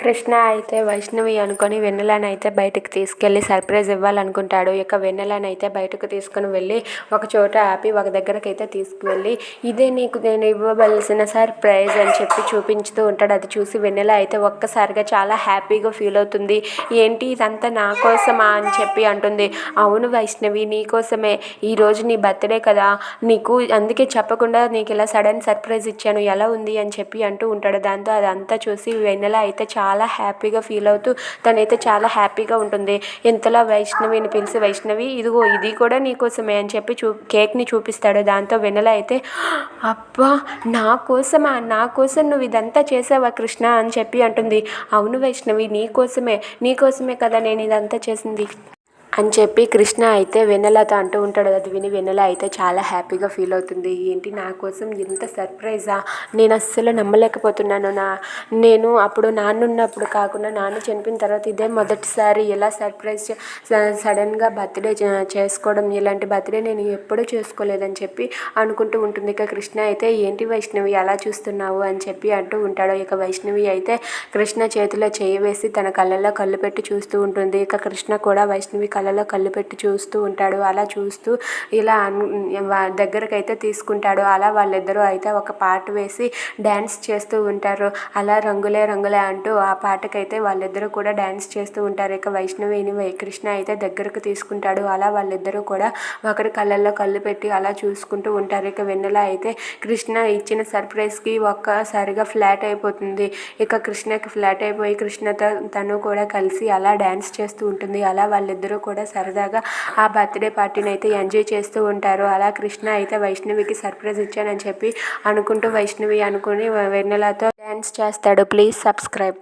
కృష్ణ అయితే వైష్ణవి అనుకొని వెన్నెలను అయితే బయటకు తీసుకెళ్ళి సర్ప్రైజ్ ఇవ్వాలనుకుంటాడు. ఇక వెన్నెలను అయితే బయటకు తీసుకుని వెళ్ళి ఒక చోట ఆపి ఒక దగ్గరకు అయితే తీసుకువెళ్ళి ఇదే నీకు నేను ఇవ్వవలసిన సర్ప్రైజ్ అని చెప్పి చూపించుతూ ఉంటాడు. అది చూసి వెన్నెల అయితే ఒక్కసారిగా చాలా హ్యాపీగా ఫీల్ అవుతుంది. ఏంటి ఇదంతా నా కోసమా? అని చెప్పి అంటుంది. అవును వైష్ణవి నీ కోసమే. ఈరోజు నీ బర్త్డే కదా. నీకు అందుకే చెప్పకుండా నీకు ఇలా సడన్ సర్ప్రైజ్ ఇచ్చాను. ఎలా ఉంది? అని చెప్పి అంటూ ఉంటాడు. దాంతో అదంతా చూసి వెన్నెల అయితే చాలా చాలా హ్యాపీగా ఫీల్ అవుతూ తనైతే చాలా హ్యాపీగా ఉంటుంది. ఇంతలో వైష్ణవిని పిలిచి వైష్ణవి ఇదిగో ఇది కూడా నీకోసమే అని చెప్పి చూ కేక్ని చూపిస్తాడు. దాంతో వెనల అయితే అబ్బా నా కోసమా? నా కోసం నువ్వు ఇదంతా చేసావా కృష్ణ? అని చెప్పి అంటుంది. అవును వైష్ణవి నీ కోసమే నీ కోసమే కదా నేను ఇదంతా చేసింది. అని చెప్పి కృష్ణ అయితే వెన్నెలతో అంటూ ఉంటాడు. అది విని వెన్నెల అయితే చాలా హ్యాపీగా ఫీల్ అవుతుంది. ఏంటి నా కోసం ఎంత సర్ప్రైజా? నేను అస్సలు నమ్మలేకపోతున్నాను నా నేను అప్పుడు నాన్న ఉన్నప్పుడు కాకుండా నాన్న చనిపోయిన తర్వాత ఇదే మొదటిసారి ఎలా సర్ప్రైజ్ సడన్గా బర్త్డే చేసుకోవడం ఇలాంటి బర్త్డే నేను ఎప్పుడూ చేసుకోలేదని చెప్పి అనుకుంటూ ఉంటుంది. ఇక కృష్ణ అయితే ఏంటి వైష్ణవి అలా చూస్తున్నావు? అని చెప్పి అంటూ ఉంటాడు. ఇక వైష్ణవి అయితే కృష్ణ చేతిలో చేయి వేసి తన కళ్ళల్లో కళ్ళు పెట్టి చూస్తూ ఉంటుంది. ఇక కృష్ణ కూడా వైష్ణవి కళ్ళలో కళ్ళు పెట్టి చూస్తూ ఉంటాడు. అలా చూస్తూ ఇలా దగ్గరకు అయితే తీసుకుంటాడు. అలా వాళ్ళిద్దరూ అయితే ఒక పాట వేసి డ్యాన్స్ చేస్తూ ఉంటారు. అలా రంగులే రంగులే అంటూ ఆ పాటకైతే వాళ్ళిద్దరూ కూడా డ్యాన్స్ చేస్తూ ఉంటారు. ఇక వైష్ణవిని వై కృష్ణ అయితే దగ్గరకు తీసుకుంటాడు. అలా వాళ్ళిద్దరూ కూడా ఒకరి కళ్ళల్లో కళ్ళు పెట్టి అలా చూసుకుంటూ ఉంటారు. ఇక వెన్నెల అయితే కృష్ణ ఇచ్చిన సర్ప్రైజ్కి ఒక్కసారిగా ఫ్లాట్ అయిపోతుంది. ఇక కృష్ణకి ఫ్లాట్ అయిపోయి కృష్ణతో తను కూడా కలిసి అలా డ్యాన్స్ చేస్తూ ఉంటుంది. అలా వాళ్ళిద్దరూ కూడా సరదాగా ఆ బర్త్డే పార్టీని అయితే ఎంజాయ్ చేస్తూ ఉంటారు. అలా కృష్ణ అయితే వైష్ణవికి సర్ప్రైజ్ ఇచ్చానని చెప్పి అనుకుంటూ వైష్ణవి అనుకుని వెన్నెలతో డ్యాన్స్ చేస్తాడు. Please subscribe.